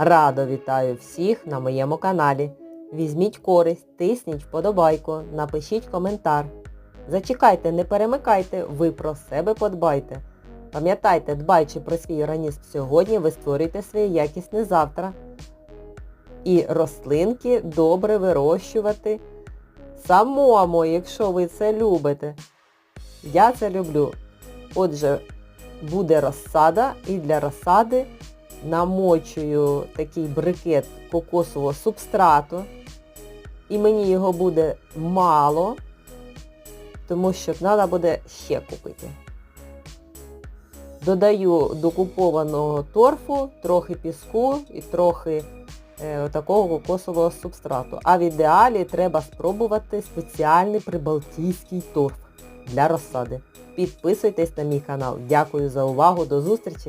Радо вітаю всіх на моєму каналі. Візьміть користь, тисніть вподобайку, напишіть коментар. Зачекайте, не перемикайте, ви про себе подбайте. Пам'ятайте, дбаючи про свій організм сьогодні, ви створюєте своє якісне завтра. І рослинки добре вирощувати самому, якщо ви це любите. Я це люблю. Отже, буде розсада і для розсади намочую такий брикет кокосового субстрату. І мені його буде мало, тому що треба буде ще купити. Додаю до купованого торфу трохи піску і трохи е, такого кокосового субстрату. А в ідеалі треба спробувати спеціальний прибалтійський торф для розсади. Підписуйтесь на мій канал. Дякую за увагу. До зустрічі!